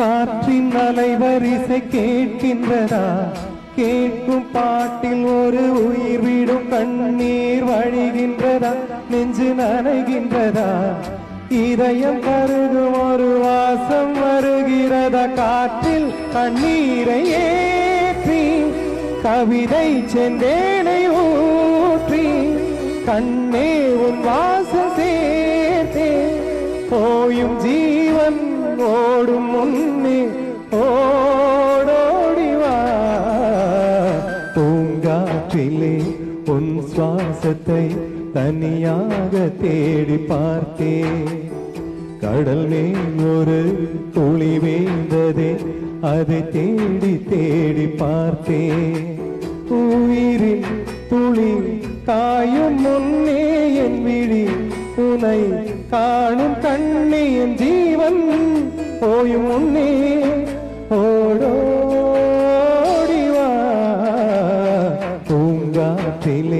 காற்றின் அலைவரிசை கேட்கின்றதா? கேட்கும் பாட்டில் ஒரு உயிர் விடும் கண்ணீர் வழிகின்றதா? நெஞ்சு நனைகின்றதா? இதயம் கருதும் ஒரு வாசம் வருகிறதா? காற்றில் கண்ணீரை ஏற்றி கவிதை செந்தேனை ஊற்றி கண்ணே உன் வாசம் சேர்த்தே. போயும் ஜீவன் ஓடும் முன் காற்றிலே உன் சுவாசத்தை தனியாக தேடி பார்த்தே. கடல் மேல் ஒரு துளி வேந்ததே அதை தேடி தேடி பார்த்தே. உயிரில் துளி காயும் முன்னே என் விழி உனை காணும் கண்ணே என் ஜீவன் போயும் முன்னே. తెలియ